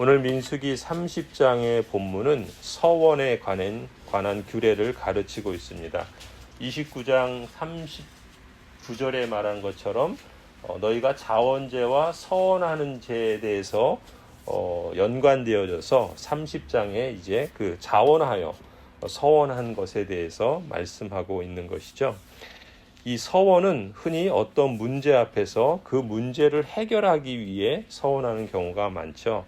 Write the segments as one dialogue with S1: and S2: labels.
S1: 오늘 민수기 30장의 본문은 서원에 관한, 관한 규례를 가르치고 있습니다. 29장 39절에 말한 것처럼 어, 너희가 자원제와 서원하는 제에 대해서 어, 연관되어져서 30장에 이제 그 자원하여 서원한 것에 대해서 말씀하고 있는 것이죠. 이 서원은 흔히 어떤 문제 앞에서 그 문제를 해결하기 위해 서원하는 경우가 많죠.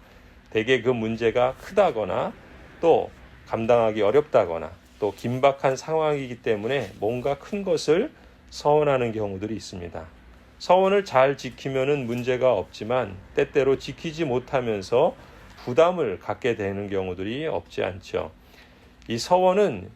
S1: 대개 그 문제가 크다거나 또 감당하기 어렵다거나 또 긴박한 상황이기 때문에 뭔가 큰 것을 서원하는 경우들이 있습니다. 서원을 잘 지키면은 문제가 없지만 때때로 지키지 못하면서 부담을 갖게 되는 경우들이 없지 않죠. 이 서원은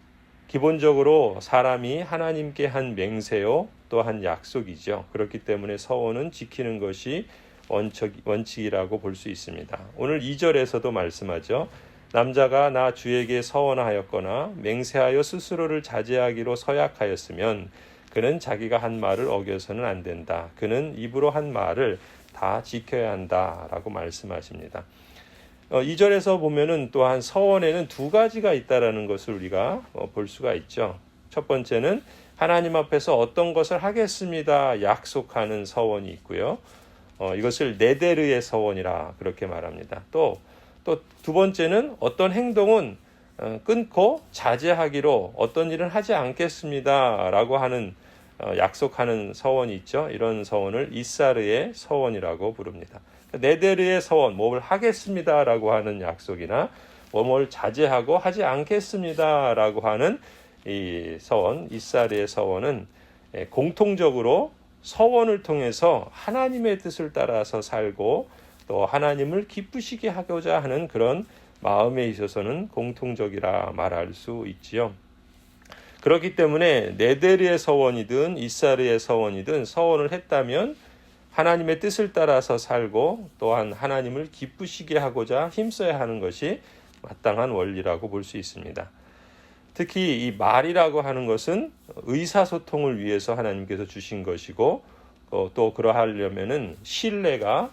S1: 기본적으로 사람이 하나님께 한 맹세요 또한 약속이죠. 그렇기 때문에 서원은 지키는 것이 원칙, 원칙 이라고 볼 수 있습니다. 오늘 2절에서도 말씀하죠. 남자가 나 주에게 서원하였거나 맹세하여 스스로를 자제하기로 서약하였으면 그는 자기가 한 말을 어겨서는 안 된다. 그는 입으로 한 말을 다 지켜야 한다 라고 말씀하십니다. 어, 2절에서 보면은 또한 서원에는 두 가지가 있다라는 것을 우리가 어, 볼 수가 있죠. 첫 번째는 하나님 앞에서 어떤 것을 하겠습니다. 약속하는 서원이 있고요. 어, 이것을 네데르의 서원이라 그렇게 말합니다. 또, 또 두 번째는 어떤 행동은 어, 끊고 자제하기로 어떤 일은 하지 않겠습니다. 라고 하는 어, 약속하는 서원이 있죠. 이런 서원을 이사르의 서원이라고 부릅니다. 네데르의 서원, 뭘 하겠습니다라고 하는 약속이나 뭐뭘 자제하고 하지 않겠습니다라고 하는 이 서원, 이사르의 서원은 예, 공통적으로 서원을 통해서 하나님의 뜻을 따라서 살고 또 하나님을 기쁘시게 하고자 하는 그런 마음에 있어서는 공통적이라 말할 수 있지요. 그렇기 때문에 네데르의 서원이든 이사르의 서원이든 서원을 했다면 하나님의 뜻을 따라서 살고 또한 하나님을 기쁘시게 하고자 힘써야 하는 것이 마땅한 원리라고 볼 수 있습니다. 특히 이 말이라고 하는 것은 의사소통을 위해서 하나님께서 주신 것이고 어, 또 그러하려면은 신뢰가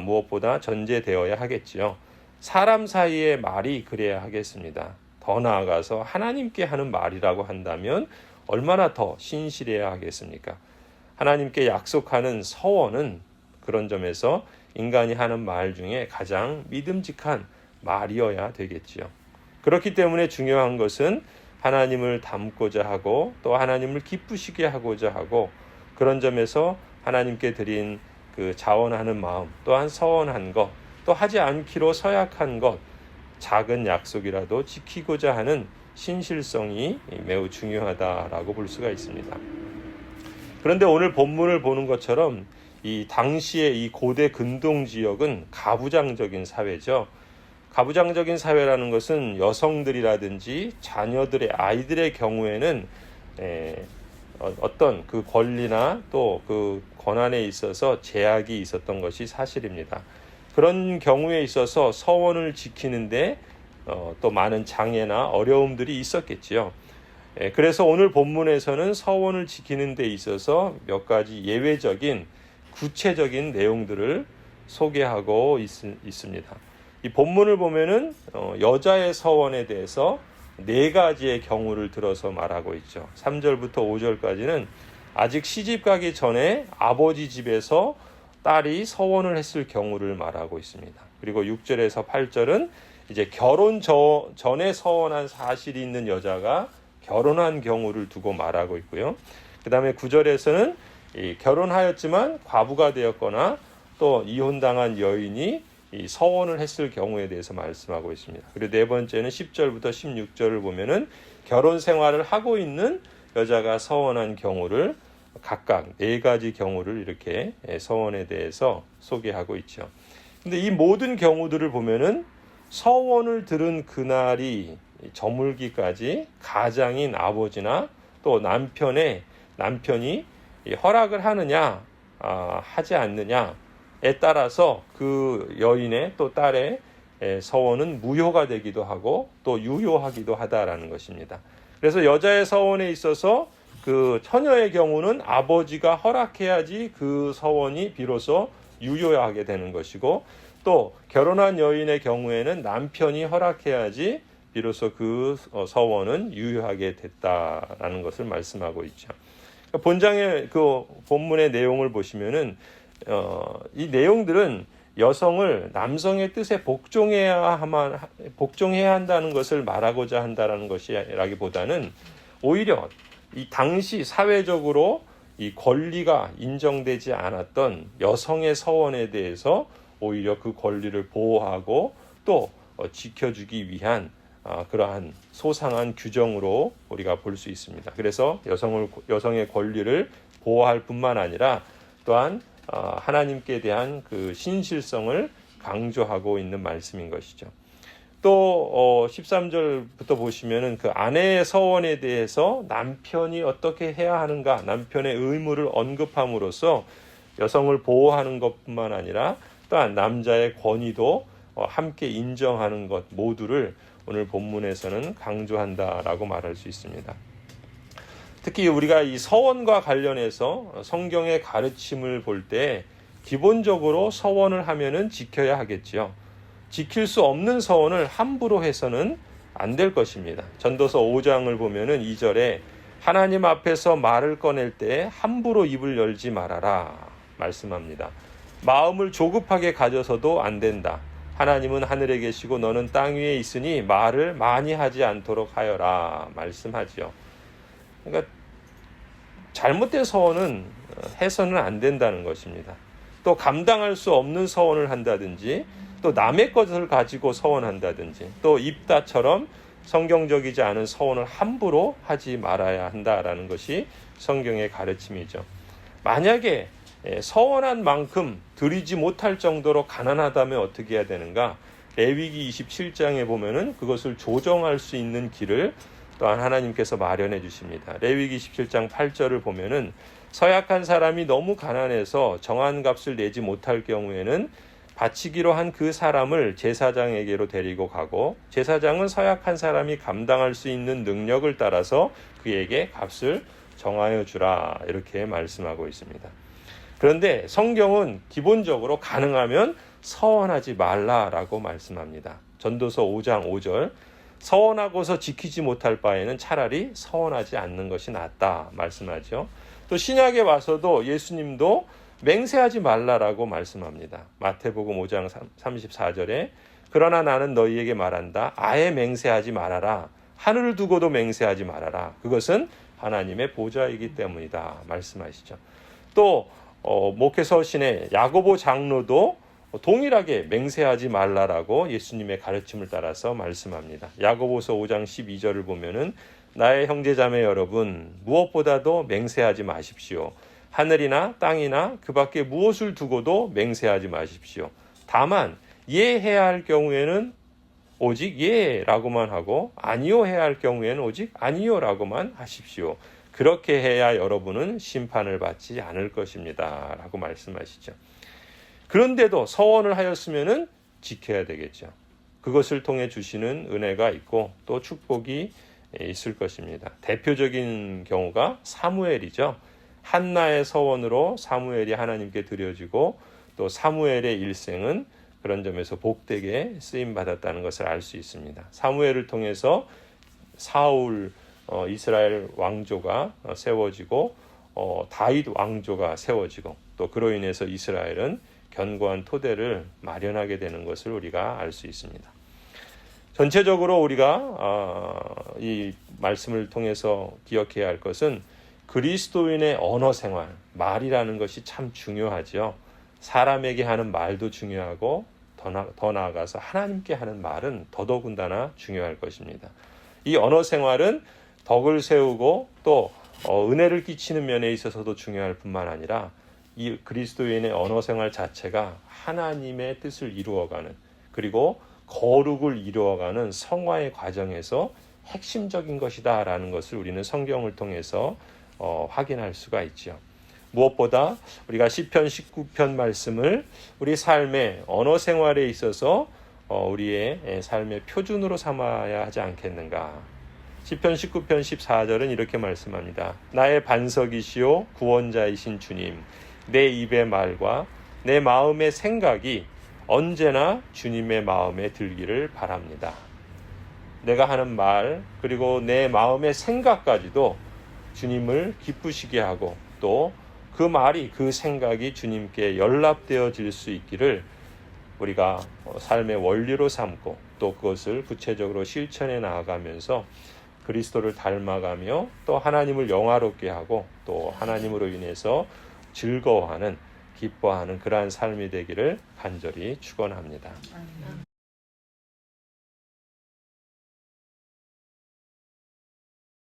S1: 무엇보다 전제되어야 하겠지요. 사람 사이의 말이 그래야 하겠습니다. 더 나아가서 하나님께 하는 말이라고 한다면 얼마나 더 신실해야 하겠습니까? 하나님께 약속하는 서원은 그런 점에서 인간이 하는 말 중에 가장 믿음직한 말이어야 되겠지요. 그렇기 때문에 중요한 것은 하나님을 닮고자 하고 또 하나님을 기쁘시게 하고자 하고 그런 점에서 하나님께 드린 그 자원하는 마음 또한 서원한 것 또 하지 않기로 서약한 것 작은 약속이라도 지키고자 하는 신실성이 매우 중요하다라고 볼 수가 있습니다. 그런데 오늘 본문을 보는 것처럼 이 당시의 이 고대 근동 지역은 가부장적인 사회죠. 가부장적인 사회라는 것은 여성들이라든지 자녀들의 아이들의 경우에는 에, 어, 어떤 그 권리나 또 그 권한에 있어서 제약이 있었던 것이 사실입니다. 그런 경우에 있어서 서원을 지키는데 어, 또 많은 장애나 어려움들이 있었겠지요. 예, 그래서 오늘 본문에서는 서원을 지키는 데 있어서 몇 가지 예외적인 구체적인 내용들을 소개하고 있, 습니다 이 본문을 보면은 어, 여자의 서원에 대해서 네 가지의 경우를 들어서 말하고 있죠. 3절부터 5절까지는 아직 시집 가기 전에 아버지 집에서 딸이 서원을 했을 경우를 말하고 있습니다. 그리고 6절에서 8절은 이제 결혼 저, 전에 서원한 사실이 있는 여자가 결혼한 경우를 두고 말하고 있고요. 그 다음에 9절에서는 결혼하였지만 과부가 되었거나 또 이혼당한 여인이 서원을 했을 경우에 대해서 말씀하고 있습니다. 그리고 네 번째는 10절부터 16절을 보면은 결혼 생활을 하고 있는 여자가 서원한 경우를 각각 네 가지 경우를 이렇게 서원에 대해서 소개하고 있죠. 근데 이 모든 경우들을 보면은 서원을 들은 그날이 저물기까지 가장인 아버지나 또 남편의 남편이 허락을 하느냐 아, 하지 않느냐에 따라서 그 여인의 또 딸의 서원은 무효가 되기도 하고 또 유효하기도 하다라는 것입니다. 그래서 여자의 서원에 있어서 그 처녀의 경우는 아버지가 허락해야지 그 서원이 비로소 유효하게 되는 것이고 또 결혼한 여인의 경우에는 남편이 허락해야지 비로소 그 어, 서원은 유효하게 됐다라는 것을 말씀하고 있죠. 본장의 그 본문의 내용을 보시면은 어, 이 내용들은 여성을 남성의 뜻에 복종해야 하만 복종해야 한다는 것을 말하고자 한다라는 것이라기보다는 오히려 이 당시 사회적으로 이 권리가 인정되지 않았던 여성의 서원에 대해서 오히려 그 권리를 보호하고 또 어, 지켜주기 위한 아, 그러한 소상한 규정으로 우리가 볼 수 있습니다. 그래서 여성을 여성의 권리를 보호할 뿐만 아니라 또한 어, 하나님께 대한 그 신실성을 강조하고 있는 말씀인 것이죠. 또 어, 13절부터 보시면은 그 아내의 서원에 대해서 남편이 어떻게 해야 하는가 남편의 의무를 언급함으로써 여성을 보호하는 것뿐만 아니라 또한 남자의 권위도 어, 함께 인정하는 것 모두를 오늘 본문에서는 강조한다라고 말할 수 있습니다. 특히 우리가 이 서원과 관련해서 성경의 가르침을 볼 때 기본적으로 서원을 하면은 지켜야 하겠지요. 지킬 수 없는 서원을 함부로 해서는 안 될 것입니다. 전도서 5장을 보면은 2절에 하나님 앞에서 말을 꺼낼 때 함부로 입을 열지 말아라 말씀합니다. 마음을 조급하게 가져서도 안 된다. 하나님은 하늘에 계시고 너는 땅 위에 있으니 말을 많이 하지 않도록 하여라 말씀하지요. 그러니까 잘못된 서원은 해서는 안 된다는 것입니다. 또 감당할 수 없는 서원을 한다든지 또 남의 것을 가지고 서원한다든지 또 입다처럼 성경적이지 않은 서원을 함부로 하지 말아야 한다라는 것이 성경의 가르침이죠. 만약에 예, 서원한 만큼 드리지 못할 정도로 가난하다면 어떻게 해야 되는가? 레위기 27장에 보면은 그것을 조정할 수 있는 길을 또한 하나님께서 마련해 주십니다. 레위기 17장 8절을 보면은 서약한 사람이 너무 가난해서 정한 값을 내지 못할 경우에는 바치기로 한 그 사람을 제사장에게로 데리고 가고 제사장은 서약한 사람이 감당할 수 있는 능력을 따라서 그에게 값을 정하여 주라 이렇게 말씀하고 있습니다. 그런데 성경은 기본적으로 가능하면 서원하지 말라라고 말씀합니다. 전도서 5장 5절 서원하고서 지키지 못할 바에는 차라리 서원하지 않는 것이 낫다 말씀하죠. 또 신약에 와서도 예수님도 맹세하지 말라라고 말씀합니다. 마태복음 5장 34절에 그러나 나는 너희에게 말한다. 아예 맹세하지 말아라. 하늘을 두고도 맹세하지 말아라. 그것은 하나님의 보좌이기 때문이다. 말씀하시죠. 또 어, 목회서신의 야고보 장로도 동일하게 맹세하지 말라라고 예수님의 가르침을 따라서 말씀합니다. 야고보서 5장 12절을 보면은 나의 형제자매 여러분 무엇보다도 맹세하지 마십시오. 하늘이나 땅이나 그 밖에 무엇을 두고도 맹세하지 마십시오. 다만 예해야 할 경우에는 오직 예라고만 하고 아니요 해야 할 경우에는 오직 아니요라고만 하십시오. 그렇게 해야 여러분은 심판을 받지 않을 것입니다. 라고 말씀하시죠. 그런데도 서원을 하였으면은 지켜야 되겠죠. 그것을 통해 주시는 은혜가 있고 또 축복이 있을 것입니다. 대표적인 경우가 사무엘이죠. 한나의 서원으로 사무엘이 하나님께 드려지고 또 사무엘의 일생은 그런 점에서 복되게 쓰임 받았다는 것을 알 수 있습니다. 사무엘을 통해서 사울 어, 이스라엘 왕조가 어, 세워지고 어, 다윗 왕조가 세워지고 또 그로 인해서 이스라엘은 견고한 토대를 마련하게 되는 것을 우리가 알 수 있습니다. 전체적으로 우리가 어, 이 말씀을 통해서 기억해야 할 것은 그리스도인의 언어 생활, 말이라는 것이 참 중요하지요. 사람에게 하는 말도 중요하고 더, 나, 더 나 아가서 하나님께 하는 말은 더더군다나 중요할 것입니다. 이 언어 생활은 덕을 세우고 또 어, 은혜를 끼치는 면에 있어서도 중요할 뿐만 아니라 이 그리스도인의 언어 생활 자체가 하나님의 뜻을 이루어가는 그리고 거룩을 이루어가는 성화의 과정에서 핵심적인 것이다라는 것을 우리는 성경을 통해서 어, 확인할 수가 있죠. 무엇보다 우리가 시편 19편 말씀을 우리 삶의 언어 생활에 있어서 어, 우리의 삶의 표준으로 삼아야 하지 않겠는가. 시편 19편 14절은 이렇게 말씀합니다. 나의 반석이시요 구원자이신 주님, 내 입의 말과 내 마음의 생각이 언제나 주님의 마음에 들기를 바랍니다. 내가 하는 말 그리고 내 마음의 생각까지도 주님을 기쁘시게 하고 또 그 말이 그 생각이 주님께 연락되어질 수 있기를 우리가 어, 삶의 원리로 삼고 또 그것을 구체적으로 실천해 나아가면서 그리스도를 닮아가며 또 하나님을 영화롭게 하고 또 하나님으로 인해서 즐거워하는 기뻐하는 그러한 삶이 되기를 간절히 축원합니다.